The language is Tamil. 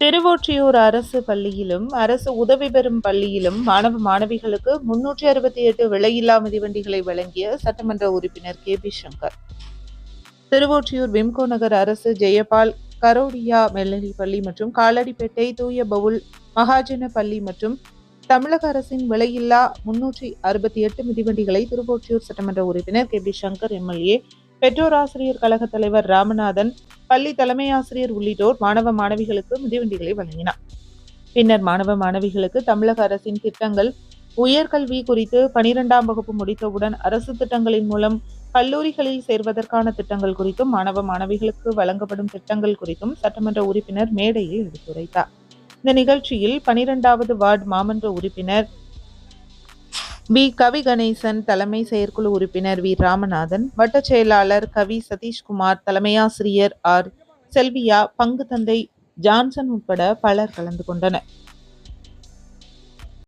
திருவொற்றியூர் அரசு பள்ளியிலும் அரசு உதவி பெறும் பள்ளியிலும் மாணவ மாணவிகளுக்கு முன்னூற்றி அறுபத்தி எட்டு விலையில்லா மிதிவண்டிகளை வழங்கிய சட்டமன்ற உறுப்பினர் K. P. Shankar. Thiruvottiyur Wimco Nagar அரசு ஜெயபால் கரோடியா மேல்நிலைப் பள்ளி மற்றும் காலடிப்பேட்டை தூய பவுல் மகாஜன பள்ளி மற்றும் தமிழக அரசின் விலையில்லா முன்னூற்றி அறுபத்தி எட்டு மிதிவண்டிகளை திருவொற்றியூர் சட்டமன்ற உறுப்பினர் கே. பி. சங்கர் எம்எல்ஏ பெற்றோர் ஆசிரியர் கழக தலைவர் ராமநாதன் பள்ளி தலைமை ஆசிரியர் உள்ளிட்டோர் மாணவ மாணவிகளுக்கு மிதிவண்டிகளை வழங்கினார். பின்னர் மாணவ மாணவிகளுக்கு தமிழக அரசின் திட்டங்கள் உயர்கல்வி குறித்து பனிரெண்டாம் வகுப்பு முடித்தவுடன் அரசு திட்டங்களின் மூலம் கல்லூரிகளில் சேர்வதற்கான திட்டங்கள் குறித்தும் மாணவ மாணவிகளுக்கு வழங்கப்படும் திட்டங்கள் குறித்தும் சட்டமன்ற உறுப்பினர் மேடையில் எடுத்துரைத்தார். இந்த நிகழ்ச்சியில் பனிரெண்டாவது வார்டு மாமன்ற உறுப்பினர் பி. கவி கணேசன் தலைமை செயற்குழு உறுப்பினர் வி. ராமநாதன் வட்டச் செயலாளர் கவி. சதீஷ்குமார் தலைமையாசிரியர் ஆர். செல்வியா பங்கு தந்தை ஜான்சன் உட்பட பலர் கலந்து கொண்டனர்.